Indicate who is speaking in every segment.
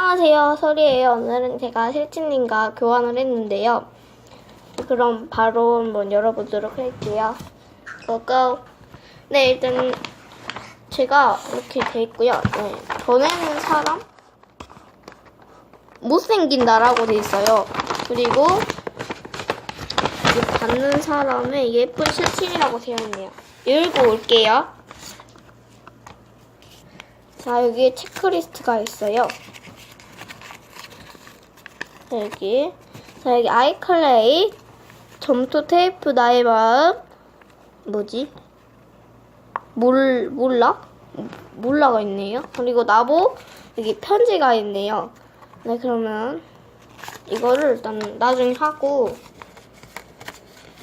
Speaker 1: 안녕하세요, 설이에요. 오늘은 제가 실친님과 교환을 했는데요. 그럼 바로 한번 열어보도록 할게요. 고고. 네, 일단 제가 이렇게 돼 있고요. 네, 보내는 사람 못생긴 나라고 돼 있어요. 그리고 받는 사람의 예쁜 실친이라고 되어 있네요. 열고 올게요. 자, 여기에 체크리스트가 있어요. 자, 여기. 자, 여기 아이클레이, 점토 테이프, 나의 마음, 뭐지? 몰, 몰라? 몰라가 있네요. 그리고 나보, 여기 편지가 있네요. 네, 그러면, 이거를 일단 나중에 하고,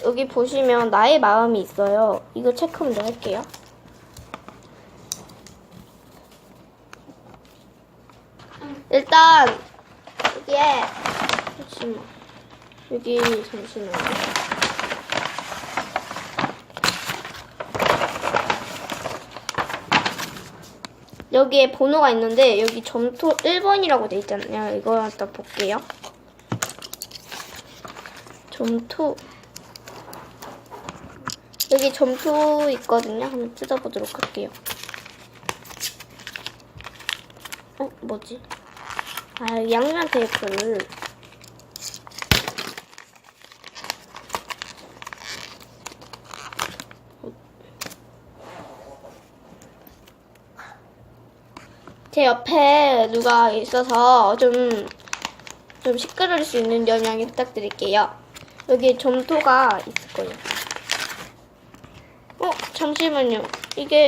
Speaker 1: 여기 보시면 나의 마음이 있어요. 이거 체크 먼저 할게요. 일단 여기에 잠시만 여기 잠시만 여기에 번호가 있는데 여기 점토 1번이라고 돼 있잖아요. 이거 갖다 볼게요. 점토 여기 점토 있거든요. 한번 뜯어보도록 할게요. 어 뭐지? 아, 양면 테이프를. 제 옆에 누가 있어서 좀, 좀 시끄러울 수 있는 점 양해 부탁드릴게요. 여기 점토가 있을 거예요. 어, 잠시만요. 이게,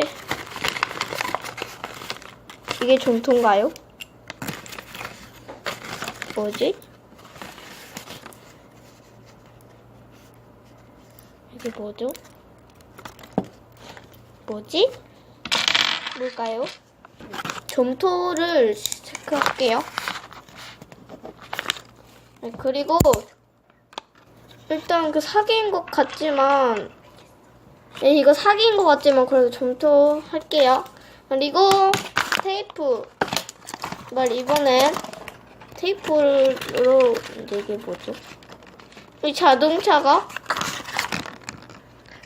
Speaker 1: 이게 점토인가요? 뭐지? 이게 뭐죠? 뭐지? 뭘까요? 점토를 체크할게요. 네, 그리고 일단 그 사기인 것 같지만 네, 이거 사기인 것 같지만 그래도 점토 할게요. 그리고 테이프 말 이번엔 테이프로 이게 뭐죠? 이 자동차가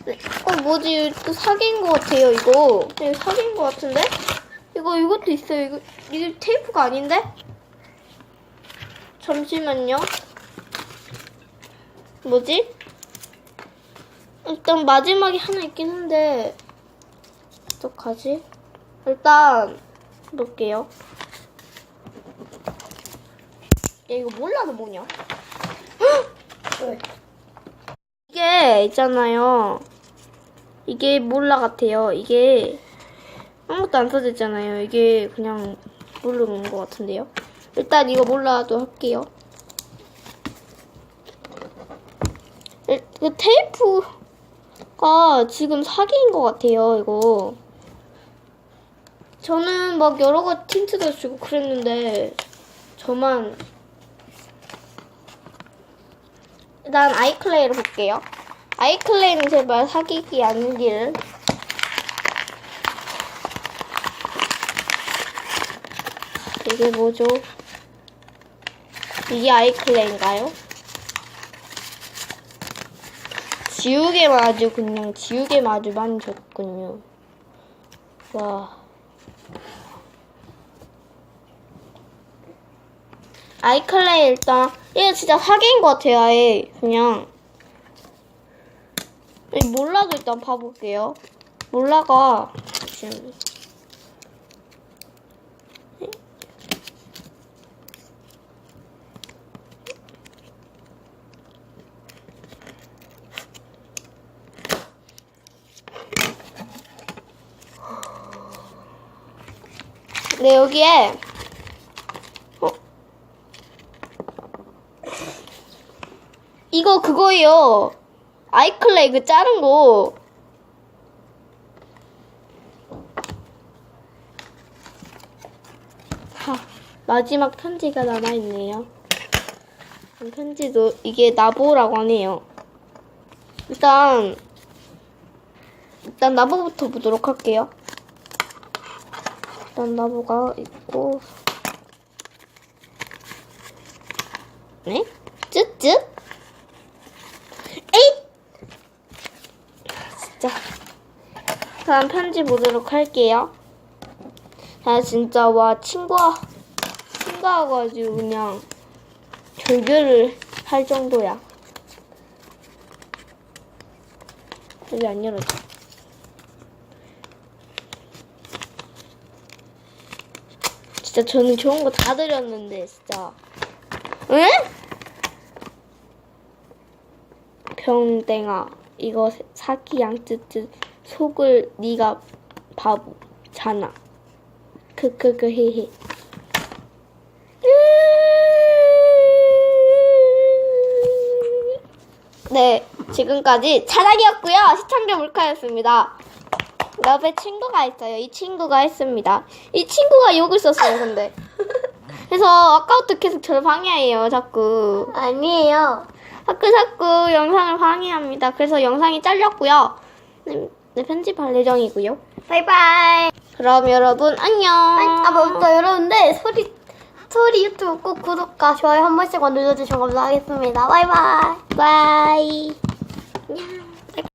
Speaker 1: 네, 어 뭐지 또 사기인 것 같아요 이거 이거 사기인 것 같은데 이거 이것도 있어요 이거 이게 테이프가 아닌데 잠시만요 뭐지 일단 마지막에 하나 있긴 한데 어떡하지 일단 볼게요 야 이거 몰라도 뭐냐?
Speaker 2: 왜?
Speaker 1: 이게 있잖아요. 이게 몰라 같아요. 이게 아무것도 안 써져 있잖아요. 이게 그냥 모르는 것 같은데요. 일단 이거 몰라도 할게요. 일- 그 테이프가 지금 사기인 것 같아요. 이거. 저는 막 여러 가지 틴트도 주고 그랬는데 저만 일단 아이클레이를 볼게요. 아이클레이는 제발 사기기 아니기를. 이게 뭐죠? 이게 아이클레이인가요? 지우개만 아주 그냥 지우개만 아주 많이 줬군요. 와. 아이클레이 일단 이거 진짜 사기인 것 같아요 아예 그냥 이 몰라도 일단 봐볼게요 몰라가 지금 네 여기에 어, 이거 그거예요. 아이클레이 그 자른 거. 하, 마지막 편지가 남아있네요. 편지도 이게 나보라고 하네요. 일단 일단 나보부터 보도록 할게요. 일단 나보가 있고 네? 쯧쯧? 에잇! 진짜. 그럼 편지 보도록 할게요. 나 진짜 와 친구와 친구하고가지고 그냥 절교를 할 정도야. 여기 안 열어져. 진짜 저는 좋은 거 다 드렸는데 진짜. 응? 병땡아 이거 사기 양쯔쯔 속을 네가 바보잖아. 크크크 헤헤. 네, 지금까지 차닥이었고요. 시청자 몰카였습니다. 옆에 친구가 있어요. 이 친구가 했습니다. 이 친구가 욕을 썼어요, 근데. 그래서 아까부터 계속 저를 방해해요, 자꾸.
Speaker 2: 아니에요.
Speaker 1: 자꾸 자꾸 영상을 방해합니다. 그래서 영상이 잘렸고요. 네, 네, 편집할 예정이고요.
Speaker 2: 바이바이.
Speaker 1: 그럼 여러분 안녕.
Speaker 2: 아, 맞다. 여러분들, 소리, 소리 유튜브 꼭 구독과 좋아요 한 번씩만 눌러주시면 감사하겠습니다. 바이바이.
Speaker 1: 바이. 안녕.